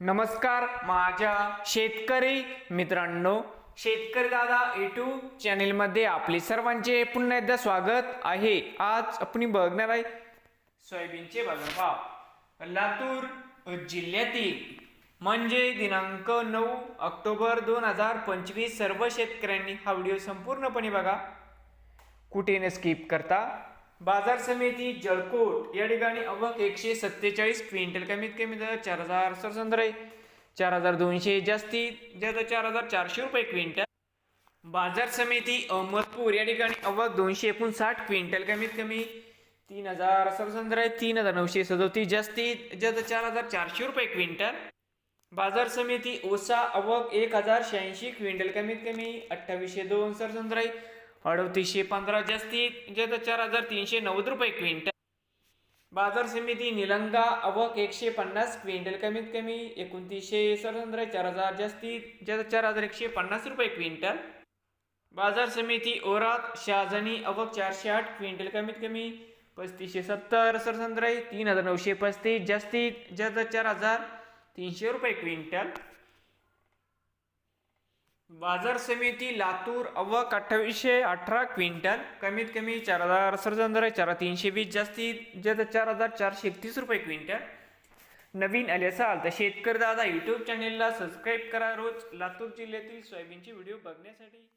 नमस्कार माझ्या शेतकरी मित्रांनो. शेतकरी दादा यूट्यूब चॅनेलमध्ये आपले सर्वांचे पुन्हा एकदा स्वागत आहे. आज आपण बघणार आहे सोयाबीनचे बाजारभाव. लातूर जिल्ह्यातील म्हणजे दिनांक नऊ ऑक्टोबर दोन हजार पंचवीस सर्व शेतकऱ्यांनी हा व्हिडिओ संपूर्णपणे बघा. कुठे न स्किप करता. बाजार समिती जळकोट या ठिकाणी अवक एकशे सत्तेचाळीस क्विंटल कमीत कमी दर चार हजार सरसंद्रे चार हजार दोनशे जास्तीत जास्त चार हजार चारशे रुपये क्विंटल. बाजार समिती अहमदपूर या ठिकाणी अवक दोनशे एकोणसाठ क्विंटल कमीत कमी तीन हजार सरसंद्र तीन हजार नऊशे सदोतीस जास्तीत जास्त चार हजार चारशे रुपये क्विंटल. बाजार समिती ओसा अवक एक हजार शहाऐंशी क्विंटल कमीत कमी अठ्ठावीसशे दोन सरसंद्राई अडतीसशे पंधरा जास्तीत म्हणजे जास्त चार हजार तीनशे नव्वद रुपये क्विंटल. बाजार समिती निलंगा अवक एकशे पन्नास क्विंटल कमीत कमी एकोणतीसशे सरसंद्राई चार हजार जास्तीत म्हणजे जास्त चार हजार एकशे पन्नास रुपये क्विंटल. बाजार समिती ओरात शहाजनी अवक चारशे आठ क्विंटल कमीत कमी पस्तीसशे सत्तर सरसंद्राई तीन हजार नऊशे पस्तीस जास्तीत म्हणजे जास्त चार हजार तीनशे रुपये क्विंटल. बाजार समिती लातूर अवक अठ्ठावीसशे अठरा क्विंटल कमीत कमी चार हजार सरसंद्राई चार तीनशे वीस जास्तीत जास्त चार हजार चारशे एकतीस रुपये क्विंटल. नवीन आले असाल तर शेतकरी दादा यूट्यूब चॅनेलला सबस्क्राईब करा रोज लातूर जिल्ह्यातील सोयाबीनचे व्हिडिओ बघण्यासाठी.